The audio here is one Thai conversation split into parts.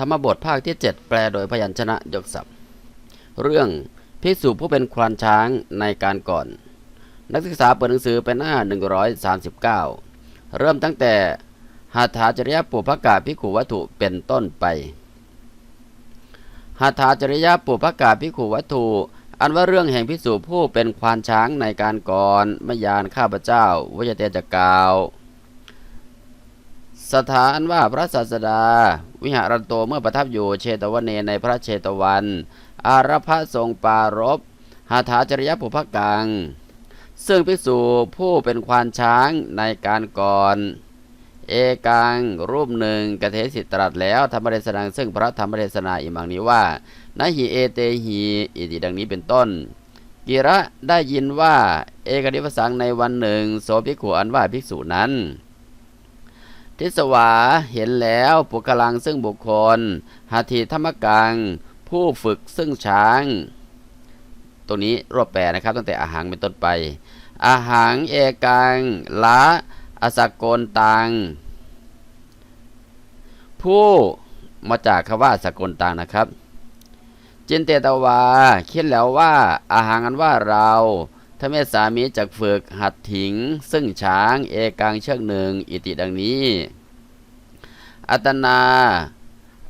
ธรรมบทภาคที่ 7 แปลโดยพยัญชนะยกศัพท์ เรื่องภิกษุผู้เป็นควานช้างในการก่อน นักศึกษาเปิดหนังสือเป็นหน้า 139 เริ่มตั้งแต่หาถาจริยปุพกาภิกขุวัตถุเป็นต้นไปหาถาจริยปุพกาภิกขุวัตถุ อันว่าเรื่องแห่งภิกษุผู้เป็นควานช้างในการก่อนมยานข้าพเจ้าวิจเตจกล่าว สถานว่าพระศาสดา วิหารโตเมื่อประทับอยู่เชตวันเนในพระเชตวัน อารพะทรงปารบหาถาจริยปุพกัง ซึ่งภิกษุผู้เป็นควานช้างในการก่อน เอกังรูปหนึ่งกเทสิตรัสแล้วธรรมเทศนาซึ่งพระธรรมเทศนาอิมังนี้ว่านาหิเอเตหีอิติดังนี้เป็นต้นกิระได้ยินว่า เอกนิพสังในวันหนึ่ง โสภิกขุอันว่าภิกษุนั้น ทิสวาเห็นแล้วปุกลังซึ่งบุคคลหาทีธรรมกัง ผู้ฝึกซึ่งช้าง ตรงนี้รวบแปลนะครับ ตั้งแต่อาหารเป็นต้นไป อาหารเอกังละอสกโกนตัง ผู้มาจากคำว่าสกลตังนะครับ จินเตตวาคิดแล้วว่าอาหารอันว่าเราถ้าเมสามีจากฝึกหัดถิง ซึ่งช้างเอกังเชือกหนึ่ง อิติดังนี้ อัตนา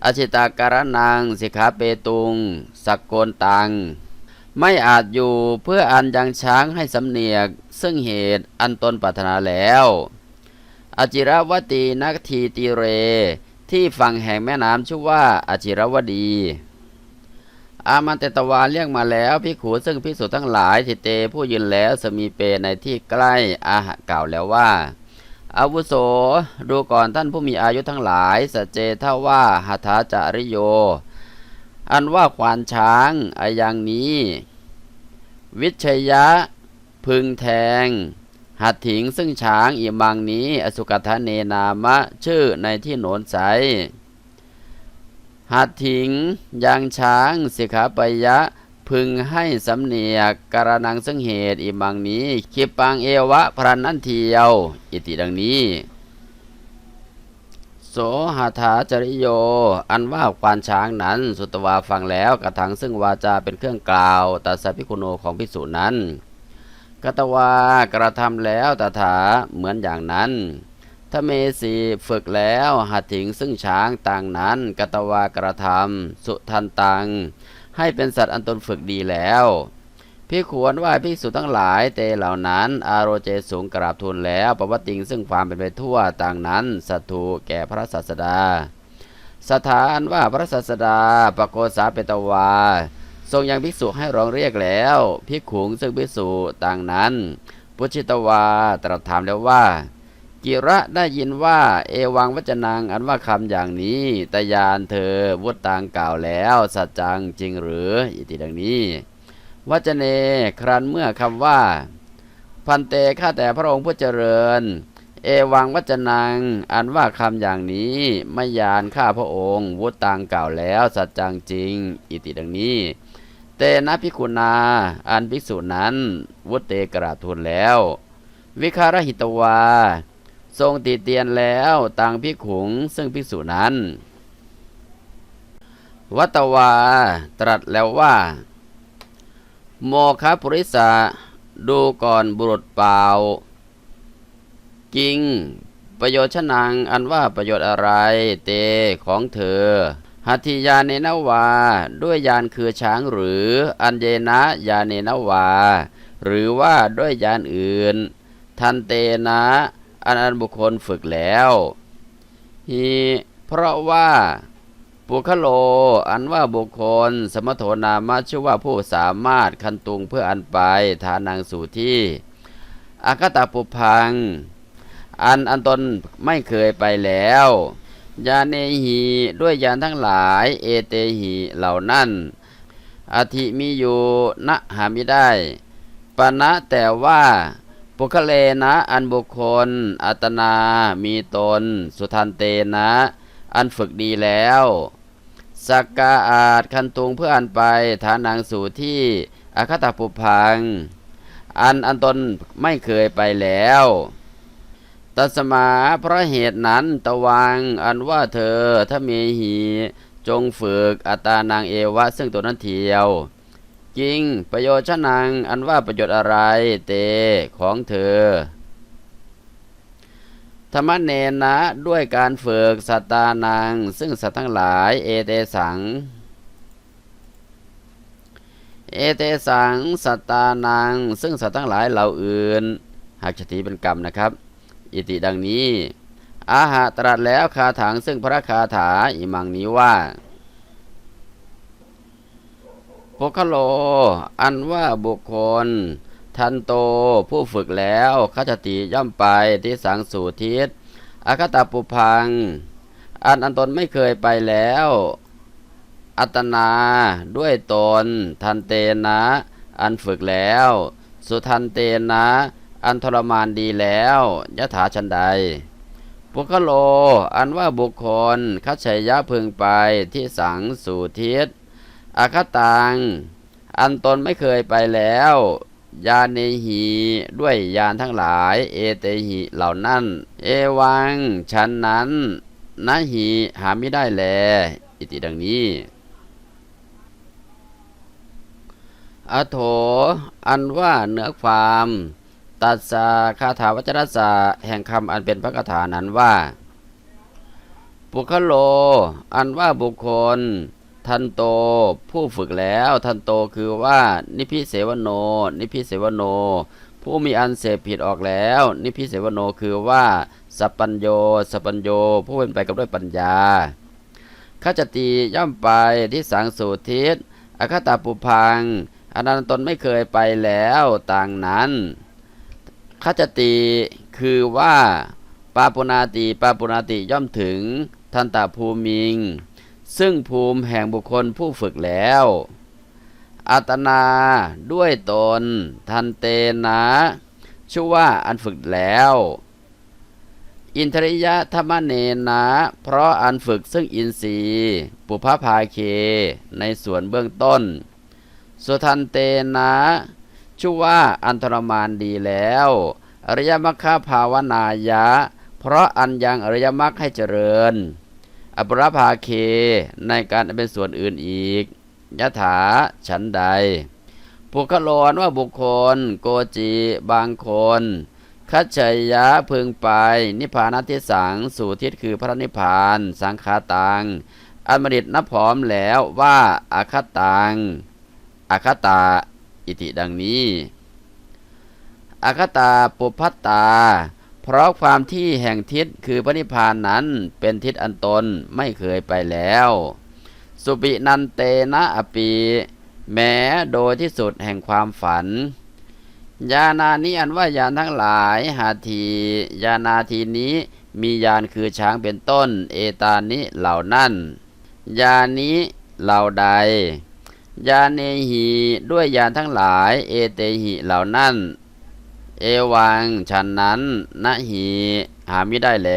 อชิตาการนัง สิกขาเปตุง สักโกนตัง ไม่อาจอยู่เพื่ออันยังช้างให้สำเนียก ซึ่งเหตุอันตนปรารถนาแล้ว อจิรวตีนักทีตีเร ที่ฝั่งแห่งแม่น้ำชื่อว่าอจิรวดีอามันเตตวาเรียกมาแล้วพิขูซึ่งพิสุทั้งหลายทิเตผู้ยืนแล้วสมีเปในที่ใกล้อาหะกล่าวแล้วว่า อาวุโส ดูก่อนท่านผู้มีอายุทั้งหลายสจเจเท่าว่าหัตถาจาริโย อันว่าควานช้างอายังนี้ วิชยะ พึงแทง หัดถิงซึ่งช้างอีมังนี้ อสุกทะเนนามะ ชื่อในที่โหนนใส หัดถิงยังช้างสิกขาปยะ พึงให้สำเนียกการนังซึ่งเหตุอีมังนี้คิปังเอวะพรันนันเทียว อิติดังนี้ โสหาถาจริโย อันว่าควานช้างนั้น สุตวาฟังแล้วกระทังซึ่งวาจาเป็นเครื่องกล่าวตัสพิคุโนของพิสูจนั้นกตวากระทำแล้วตถาเหมือนอย่างนั้นถ้าเมสีฝึกแล้วหัดถิงซึ่งช้างต่างนั้นกตวากระทำสุทันตัง ให้เป็นสัตว์อันตนฝึกดีแล้วพี่ควรว่าพิสุทั้งหลายเตเหล่านั้น อารโรเจสูงกราบทูลแล้วปวัติงซึ่งความเป็นไปทั่วต่างนั้นสัตถูแก่พระศาสดา สถานว่าพระศาสดาปโกษาเปตวา ทรงยังภิกษุให้ร้องเรียกแล้วพิขุงซึ่งภิกษุต่างนั้นปุชิตวาตรัสถามแล้วว่า กิระได้ยินว่า เอวังวัจนังอันว่าคำอย่างนี้ตยานเธอวุตตังกล่าวแล้ว สัจจังจริงหรืออิติดังนี้วัจเนครันเมื่อคำว่า พันเตข้าแต่พระองค์ผู้เจริญ เอวังวัจนังอันว่าคำอย่างนี้ไม่ยานข้าพระองค์ วุตตังกล่าวแล้ว สัจจังจริง อิติดังนี้ เตนะพิกุณาอันภิกษุนั้น วุตเตกราบทูลแล้ว วิคารหิตวา ทรงติเตียนแล้วต่างพิขุงซึ่งภิกษุนั้น วัตวาตรัสแล้วว่า โมคปุริสะดูก่อนบุรุษเปล่าจริงประโยชน์ชนางอันว่าประโยชน์อะไร เตของเธอ หัตถิยาเนนวา ด้วยยานคือช้างหรือ อันเยนะยาเนนวา หรือว่าด้วยยานอื่น ทันเตนะ อันอันบุคคลฝึกแล้วฮีเพราะว่าปุคโล อันว่าบุคคล สมโทนามะชื่อว่าผู้สามารถคันตุงเพื่ออันไปฐานังสู่ที่อากตาปุพัง อันอันตนไม่เคยไปแล้วยาเนหีด้วยยานทั้งหลาย เอเตหีเหล่านั้นอธิมีอยู่ณหามิได้ปณะแต่ว่า ปุคเลนะ อันบุคคล อัตนา มีตน สุทันเตนะ อันฝึกดีแล้วสักกาอาจคันตุงเพื่ออันไปฐานังสู่ที่อาคตปุพัง อันอันตนไม่เคยไปแล้วตัสมาเพราะเหตุนั้นตะวัง อันว่าเธอถ้าเมหีจงฝึกอัตตานางเอวะ ซึ่งตัวนั้นเทียว จริง ประโยชน์ชะนัง อันว่าประโยชน์อะไร เตของเธอ ธรรมเนนะด้วยการฝึกสัตตานัง ซึ่งสัตว์ทั้งหลาย เอเตสัง เอเตสัง สัตตานัง ซึ่งสัตว์ทั้งหลายเหล่าอื่น หากชติเป็นกรรมนะครับ อิติดังนี้ อาหาตรัสแล้วคาถังซึ่งพระคาถาอิมังนี้ว่า คโล อันว่าบุคคล ทันโตผู้ฝึกแล้วขจติย่อมไปที่สังสู่ทิศอาคตาปุพัง อันอันตนไม่เคยไปแล้ว อัตนาด้วยตน ทันเตนะ อันฝึกแล้ว สุทันเตนะ อันทรมานดีแล้วยะถาชันใดปุคโล อันว่าบุคคลคัจฉยะพึงไปที่สังสู่ทิศ อาคตัง อันตนไม่เคยไปแล้ว ยาเนหีด้วยยานทั้งหลาย เอเตหิเหล่านั้น เอวังฉันนั้นนะหีหาไม่ได้แล อิติดังนี้อโถ อันว่าเนื้อความตัดสาคาถาวัจรสาแห่งคำอันเป็นพระคาถานั้นว่า ปุคโล อันว่าบุคคล ทันโตผู้ฝึกแล้วทันโตคือว่า นิพิเสวโน นิพิเสวโน ผู้มีอันเสพผิดออกแล้ว นิพิเสวโนคือว่าสัพปัญโยสัพปัญโยผู้เป็นไปกับด้วยปัญญาขจติย่อมไปที่สังสูทิศอคตาปุพังอนันตนไม่เคยไปแล้วต่างนั้นขจติคือว่าปาปุนาติปาปุนาติย่อมถึงทันตาภูมิง ซึ่งภูมิแห่งบุคคลผู้ฝึกแล้วอัตนาด้วยตน ทันเตนะชื่อว่าอันฝึกแล้ว อินทริยะธรรมเนนะ เพราะอันฝึกซึ่งอินทรีย์ปุพพาเค ในส่วนเบื้องต้น สุทันเตนะชื่อว่าอันทรมานดีแล้ว อริยมรรคภาวนายะ เพราะอันยังอริยมรรคให้เจริญ อปรภาเคในการเป็นส่วนอื่นอีกยะถาฉันใดปุคโลนว่าบุคคล โกจิบางคนคัจฉยะพึงไป นิพพานทิสังสู่ทิศคือพระนิพพาน สังขาตังอันมดิตนับพร้อมแล้วว่าอาคตังอาคตา อิติดังนี้อาคตาปุพัตตา เพราะความที่แห่งทิศคือพระนิพพานนั้นเป็นทิศอันตนไม่เคยไปแล้ว สุปินันเตนะอปี แม้โดยที่สุดแห่งความฝัน ยานานี้อันว่ายานทั้งหลายหาทียานาทีนี้มียานคือช้างเป็นต้น เอตานิเหล่านั้นยานี้เหล่าใดยาเนหีด้วยยานทั้งหลาย เอเตหิเหล่านั้น เอวังฉันนั้นนะหีหาไม่ได้แล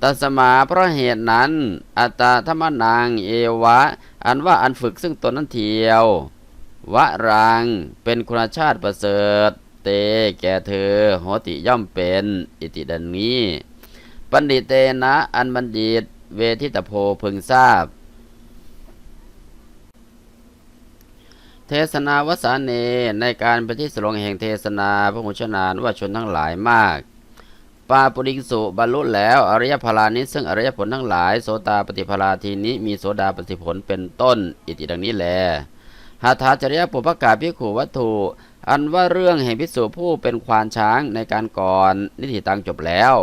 ตัสมาเพราะเหตุนั้น อัตาธรรมนางเอวะ อันว่าอันฝึกซึ่งตนนั้นเทียว วะรังเป็นคุณชาติประเสริฐ เตแก่เธอโหติย่อมเป็น อิติดันนี้ ปันดิเตนะอันบัณฑิต เวทิตโพพึงทราบ เทศนาวสาเนในการปฏิสลงแห่งเทศนาพระมุชนานว่าชนทั้งหลายมาก ปาปุริกสุบรรลุแล้วอริยพลานี้ซึ่งอริยผลทั้งหลาย โสตาปฏิพลาทีนี้มีโสดาปฏิผลเป็นต้น อิติดังนี้แลหาถาจริยปุพกาพิขูวัตถุ อันว่าเรื่องแห่งพิสุผู้เป็นควานช้างในการก่อนนิติตังจบแล้ว